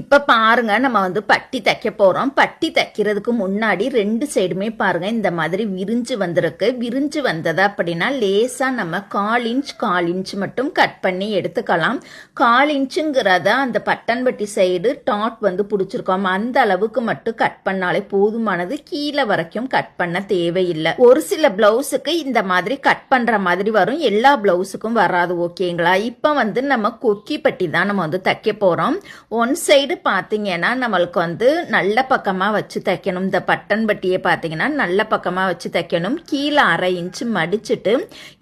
இப்ப பாருங்க நம்ம வந்து பட்டி தைக்க போறோம். பட்டி தைக்கிறதுக்கு முன்னாடி ரெண்டு சைடுமே பாருங்க இந்த மாதிரி விரிஞ்சு வந்திருக்கு. விரிஞ்சு வந்தது அப்படின்னா லேசா நம்ம கால் இன்ச் கால் இன்ச் மட்டும் கட் பண்ணி எடுத்துக்கலாம். கால் இன்ச்சுங்கிறத அந்த பட்டன் பட்டி சைடு டாட் வந்து பிடிச்சிருக்கோம். அந்த அளவுக்கு மட்டும் கட் பண்ணாலே போதுமானது. கீழே வரைக்கும் கட் பண்ண தேவையில்லை. ஒரு சில பிளவுஸுக்கு இந்த மாதிரி கட் பண்ற மாதிரி வரும். எல்லா பிளவுஸுக்கும் வராது ஓகேங்களா? இப்ப வந்து நம்ம கொக்கி பட்டி தான் நம்ம வந்து தைக்க போறோம். ஒன் சைடு பார்த்தீங்கன்னா நம்மளுக்கு வந்து நல்ல பக்கமாக வச்சு தைக்கணும். இந்த பட்டன் பட்டியை பார்த்தீங்கன்னா நல்ல பக்கமாக வச்சு தைக்கணும். கீழே அரை இன்ச்சு மடிச்சுட்டு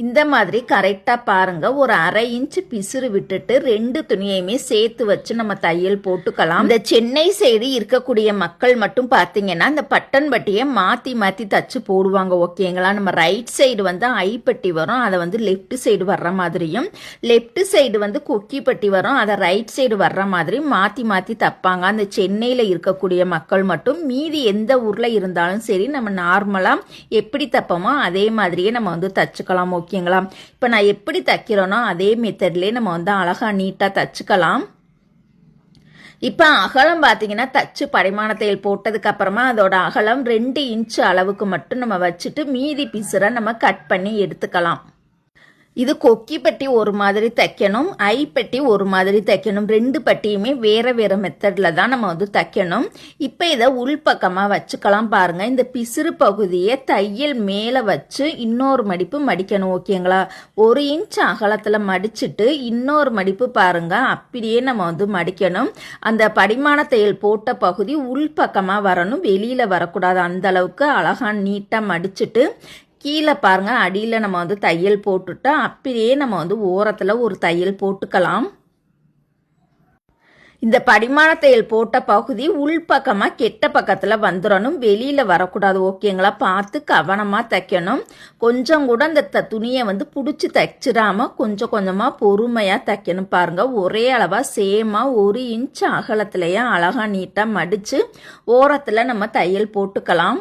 இந்த மாதிரி கரெக்டாக பாருங்கள் ஒரு அரை இன்ச்சு பிசுறு விட்டுட்டு ரெண்டு துணியையுமே சேர்த்து வச்சு நம்ம தையல் போட்டுக்கலாம். இந்த சென்னை சைடு இருக்கக்கூடிய மக்கள் மட்டும் பார்த்தீங்கன்னா இந்த பட்டன் பட்டியை மாற்றி மாற்றி தச்சு போடுவாங்க ஓகேங்களா? நம்ம ரைட் சைடு வந்து ஐப்பட்டி வரும். அதை வந்து லெஃப்ட் சைடு வர்ற மாதிரியும் லெஃப்ட் சைடு வந்து கொக்கி பட்டி வரும். அதை ரைட் சைடு வர்ற மாதிரி மாற்றி மாற்றி தப்பாங்க. அந்த சென்னையில் இருக்கக்கூடிய மக்கள் மட்டும் மீதி எந்த ஊரில் இருந்தாலும் சரி நம்ம நார்மலாக எப்படி தப்போமோ அதே மாதிரியே நம்ம வந்து தச்சுக்கலாம் ஓகேங்களா இப்போ நான் எப்படி தைக்கிறேனோ அதே மெத்தட்லேயே நம்ம வந்து அழகாக நீட்டாக தச்சுக்கலாம். இப்போ அகலம் பார்த்தீங்கன்னா தச்சு பரிமாண தையல் போட்டதுக்கு அப்புறமா அதோட அகலம் ரெண்டு இன்ச் அளவுக்கு மட்டும் நம்ம வச்சுட்டு மீதி பீஸரை நம்ம கட் பண்ணி எடுத்துக்கலாம். இது கொக்கி பட்டி ஒரு மாதிரி தைக்கணும் ஐ பட்டி ஒரு மாதிரி தைக்கணும். ரெண்டு பட்டியுமே வேற வேற மெத்தட்ல தான் நம்ம வந்து தைக்கணும். இப்போ இதை உள்பக்கமாக வச்சுக்கலாம் பாருங்க. இந்த பிசிறு பகுதியை தையல் மேலே வச்சு இன்னொரு மடிப்பு மடிக்கணும் ஓகேங்களா? ஒரு இன்ச் அகலத்தில் மடிச்சுட்டு இன்னொரு மடிப்பு பாருங்க. அப்படியே நம்ம வந்து மடிக்கணும். அந்த படிமான தையல் போட்ட பகுதி உள்பக்கமாக வரணும். வெளியில் வரக்கூடாது. அந்த அளவுக்கு அழகா நீட்டாக மடிச்சுட்டு கீழே பாருங்க அடியில் நம்ம வந்து தையல் போட்டுட்டு அப்படியே நம்ம வந்து ஓரத்தில் ஒரு தையல் போட்டுக்கலாம். இந்த படிமான தையல் போட்ட பகுதி உள்பக்கமாக கெட்ட பக்கத்தில் வந்துடணும் வெளியில் வரக்கூடாது ஓகேங்களா? பார்த்து கவனமாக தைக்கணும். கொஞ்சம் கூட அந்த த துணியை வந்து பிடிச்சி தைச்சிடாம கொஞ்சம் கொஞ்சமாக பொறுமையாக தைக்கணும் பாருங்கள் ஒரே அளவாக சேமாக ஒரு இன்ச் அகலத்துலேயே அழகாக நீட்டாக மடித்து ஓரத்தில் நம்ம தையல் போட்டுக்கலாம்.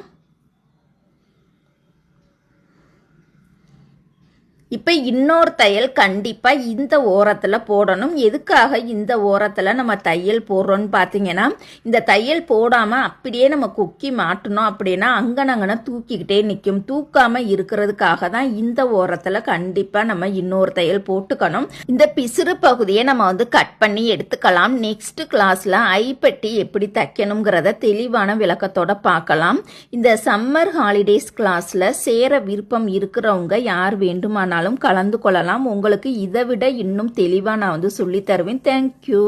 இப்போ இன்னொரு தையல் கண்டிப்பாக இந்த ஓரத்தில் போடணும். எதுக்காக இந்த ஓரத்தில் நம்ம தையல் போடுறோன்னு பார்த்தீங்கன்னா இந்த தையல் போடாமல் அப்படியே நம்ம குக்கி மாட்டணும் அப்படின்னா அங்கனங்கன தூக்கிக்கிட்டே நிற்கும் தூக்காமல் இருக்கிறதுக்காக தான் இந்த ஓரத்தில் கண்டிப்பாக நம்ம இன்னொரு தையல் போட்டுக்கணும். இந்த பிசிறு பகுதியை நம்ம வந்து கட் பண்ணி எடுத்துக்கலாம். நெக்ஸ்ட் கிளாஸில் ஐப்பட்டி எப்படி தைக்கணுங்கிறத தெளிவான விளக்கத்தோட பார்க்கலாம் இந்த சம்மர் ஹாலிடேஸ் கிளாஸில் சேர விருப்பம் இருக்கிறவங்க யார் வேண்டுமானாலும் வேணாலும் கலந்து கொள்ளலாம். உங்களுக்கு இதை விட இன்னும் தெளிவாக நான் வந்து சொல்லித்தருவேன் தேங்க்யூ